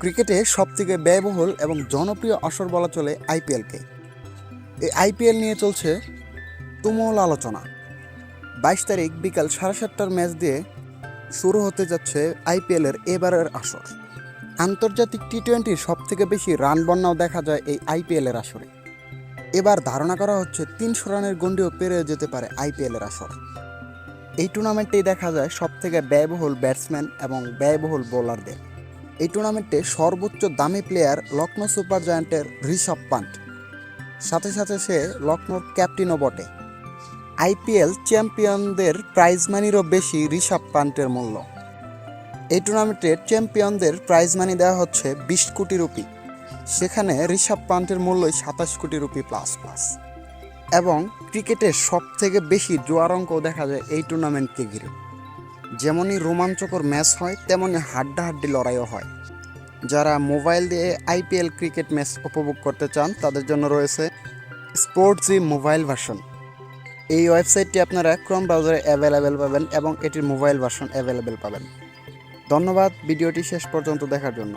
ক্রিকেটে সবথেকে ব্যয়বহুল এবং জনপ্রিয় আসর বলা চলে আইপিএলকে। এই আইপিএল নিয়ে চলছে তুমুল আলোচনা। বাইশ তারিখ বিকাল সাড়ে সাতটার ম্যাচ দিয়ে শুরু হতে যাচ্ছে আইপিএলের এবারের আসর। আন্তর্জাতিক টি টোয়েন্টির সব থেকে বেশি রান বন্যাও দেখা যায় এই আইপিএলের আসরে। এবার ধারণা করা হচ্ছে তিনশো রানের গণ্ডিও পেরিয়ে যেতে পারে আইপিএলের আসর। এই টুর্নামেন্টেই দেখা যায় সব থেকে ব্যয়বহুল ব্যাটসম্যান এবং ব্যয়বহুল বোলারদের। এই টুর্নামেন্টে সর্বোচ্চ দামি প্লেয়ার লখনৌ সুপার জায়ান্টের ঋষভ পান্ট। সাথে সাথে সে লখনৌর ক্যাপ্টেনও বটে। আইপিএল চ্যাম্পিয়নদের প্রাইজ মানিরও বেশি ঋষভ পান্টের মূল্য। এই টুর্নামেন্টের চ্যাম্পিয়নদের প্রাইজ মানি দেওয়া হচ্ছে বিশ কোটি রুপি। সেখানে ঋষভ পান্টের মূল্যই সাতাশ কোটি রুপি প্লাস প্লাস এবং ক্রিকেটের সব থেকে বেশি জোয়ার অঙ্কও দেখা যায় এই টুর্নামেন্টকে ঘিরে। যেমনই রোমাঞ্চকর ম্যাচ হয়, তেমনই হাড্ডাহাড্ডি লড়াইও হয়। যারা মোবাইল দিয়ে আইপিএল ক্রিকেট ম্যাচ উপভোগ করতে চান, তাদের জন্য রয়েছে স্পোর্টস ই মোবাইল ভার্সন। এই ওয়েবসাইটটি আপনারা ক্রম ব্রাউজারে অ্যাভেলেবেল পাবেন এবং এটির মোবাইল ভার্সন অ্যাভেলেবেল পাবেন। ধন্যবাদ, ভিডিওটি শেষ পর্যন্ত দেখার জন্য।